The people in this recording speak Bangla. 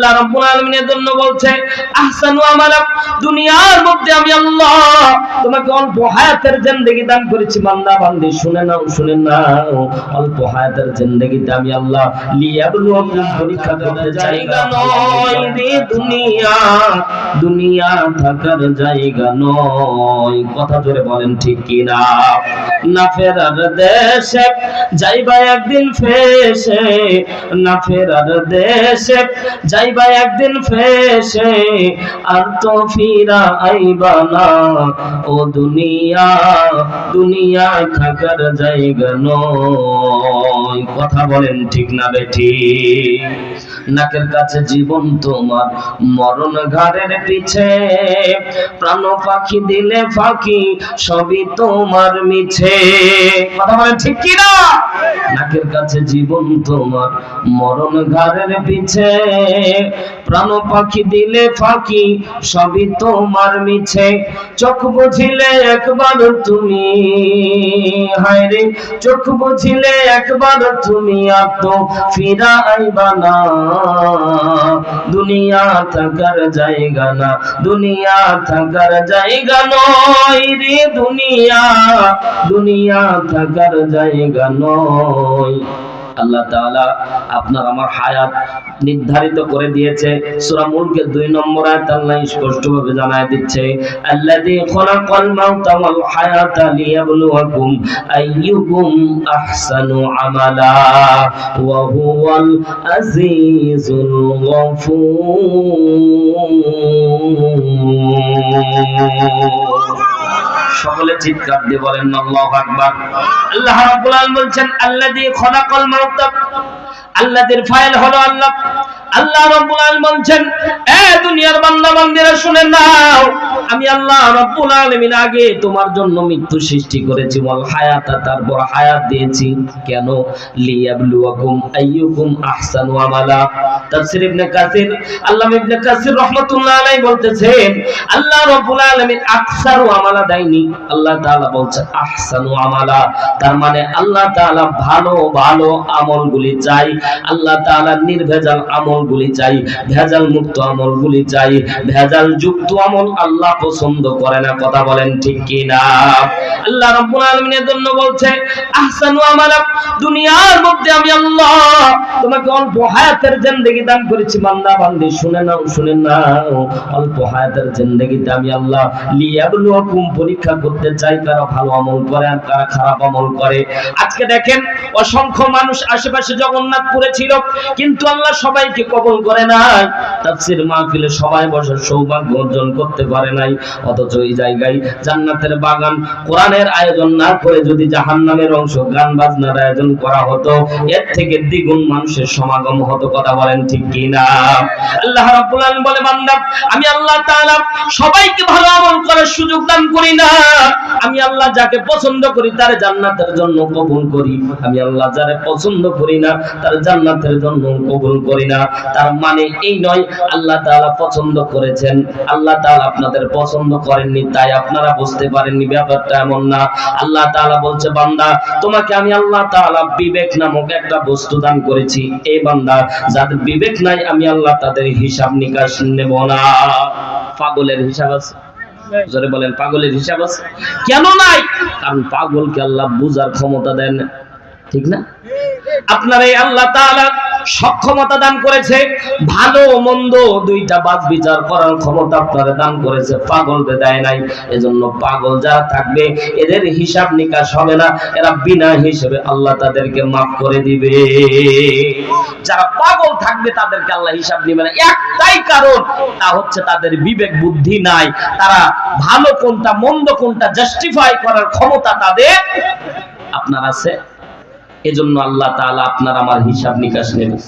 আল্লাহ রাব্বুল আলামিনের জন্য বলছে, আহসানু আমালা দুনিয়ার মধ্যে আমি আল্লাহ তোমাকে অল্প হায়াতের জিন্দেগি দান করেছি। বান্দা, বান্দি, শুনে নাও শুনে নাও। অল্প হায়াতের জিন্দেগিতে আমি আল্লাহ লিয়াবলুয়াকুম পরীক্ষা করতে জায়গা নয় রে দুনিয়া। দুনিয়া থাকার জায়গা নয়। কথা জোরে বলেন ঠিক কিনা? না ফেরার দেশে যাইবা একদিন ফেসে না ফেরার দেশে যাইবা একদিন ফেসে আর তো ফিরা আইবা না ও দুনিয়া দুনিয়া থাকার জায়গা নয়। কথা বলেন ঠিক না বেঠি? নাকের কাছে জীবন তোমার মরণ ঘাড়ের পিছে। প্রাণ পাখি দিলে ফাঁকি, সবই তোমার মিছে। কথা বলেন ঠিক কি না? নাকের কাছে জীবন তোমার মরণ ঘাড়ের পিছে। প্রাণ পাখি দিলে ফাঁকি সবই তোমার মিছে। চোখ বুঝিলে একবার তুমি, হায় রে, চোখ বুঝিলে একবার তুমি আর তো ফিরা আইবা না। দুনিয়া থাকার জায়গা না, দুনিয়া থাকার জায়গা নয় রে দুনিয়া। দুনিয়া থাকার জায়গা নয়। আল্লাহ তাআলা আপনার আমার হায়াত নির্ধারিত করে দিয়েছে। সূরা মুলকের 2 নম্বর আয়াত আল্লাহ স্পষ্টভাবে জানায় দিচ্ছে, আল্লাযী খলাকাল মাউতা ওয়াল হায়াতা লিয়াবলুয়াকুম আইয়ুকুম আহসানু আমালা ওয়া হুয়াল আজিজুল গফুর. সকলে চিৎকার দিয়ে বলেন আল্লাহু আকবার। আল্লাহ রাব্বুল আলামিন বলছেন আল্লাযী খলাকাল মাউতা। আল্লাহর ফাইল হলো আল্লাহ। আল্লাহ রাব্বুল আলামিন বলছেন, এ দুনিয়ার বান্দা বান্দিরা শুনে নাও, আমি আল্লাহ রাব্বুল আলামিন আগে তোমার জন্য মৃত্যু সৃষ্টি করেছি, ওয়াল হায়াতা, তারপর হায়াত দিয়েছি। কেন? লিয়াবলুয়াকুম আইয়ুকুম আহসানু আমালা। তাফসীর ইবনে কাসির, আল্লামা ইবনে কাসির রাহমাতুল্লাহ আলাইহি বলতেছেন, আল্লাহ রাব্বুল আলামিন আকসারু আমালা দেয়নি। আল্লাহ তাআলা বলছে আহসানু আমালা। তার মানে আল্লাহ তাআলা ভালো ভালো আমলগুলি চাই, আল্লাহ তাআলা নির্ভেজাল আমলগুলি চাই ভেজাল মুক্ত আমলগুলি চাই ভেজাল যুক্ত আমল আল্লাহ পছন্দ করে না, কথা বলেন ঠিক কি না আল্লাহ রাব্বুল আলামিনের জন্য বলছে, আহসানু আমালা দুনিয়ার মধ্যে আমি আল্লাহ তোমাকে অল্প হায়াতের জিন্দেগি দান করেছি, বান্দা বান্দি শুনে নাও শুনে নাও, অল্প হায়াতের জিন্দেগিতে আমি আল্লাহ লিয়াবলুয়াকুম পরীক্ষা করতে চাই, কারা ভালো আমল করে আর কারা খারাপ আমল করে। আজকে দেখেন, অসংখ্য মানুষ আশেপাশে জগন্নাথপুরে ছিল কিন্তু আল্লাহ সবাইকে কবল করে নাই। তাফসীর মাহফিলে সবাই বসার সৌভাগ্য অর্জন করতে পারে নাই। অথচ এই জায়গায় জান্নাতের বাগান কোরআনের আয়োজন না করে যদি জাহান্নামের অংশ গান বাজনার আয়োজন করা হতো, এর থেকে দ্বিগুণ মানুষের সমাগম হতো, কথা বলেন ঠিক কি না আল্লাহ রাব্বুল আলামিন বলে, বান্দা, আমি আল্লাহ তাআলা সবাইকে ভালো আমল করার সুযোগ দান করি না। আমি আল্লাহ যাকে পছন্দ করি, তার জান্নাতের জন্য কবুল করি। আমি আল্লাহ যারে পছন্দ করি না তার জান্নাতের জন্য কবুল করি না। তার মানে এই নয়, আল্লাহ তাআলা পছন্দ করেছেন। আল্লাহ তাআলা আপনাদের পছন্দ করেননি, তাই আপনারা বুঝতে পারেননি, ব্যাপারটা এমন না। আল্লাহ তাআলা বলছে, বান্দা, তোমাকে আমি আল্লাহ তাআলা বিবেক নামক একটা বস্তু দান করেছি। এই বান্দা, যাদের বিবেক নাই, আমি আল্লাহ তাদের হিসাব নিকাশ নেব না। পাগলের হিসাব আছে? জোরে বলেন, পাগলের হিসাব আছে? কেন নাই? কারণ পাগলকে আল্লাহ বুঝার ক্ষমতা দেন ঠিক না? আপনার এই আল্লাহ তাআলা সক্ষমতা দান করেছে, ভালো মন্দ দুইটা বাদ বিচার করার ক্ষমতা আপনারা দান করেছে পাগলকে দেয় নাই। এজন্য পাগল যারা থাকবে, এদের হিসাব নিকাশ হবে না, এরা বিনা হিসেবে আল্লাহ তাদেরকে মাফ করে দিবে। যারা পাগল থাকবে, তাদেরকে আল্লাহ হিসাব দিবে না। একটাই কারণ, তা হচ্ছে তাদের বিবেক বুদ্ধি নাই। তারা ভালো কোনটা, মন্দ কোনটা জাস্টিফাই করার ক্ষমতা তাদের আপনার আছে। এজন্য আল্লাহ তাআলা আপনার আমার হিসাব নিকাশ নেবে।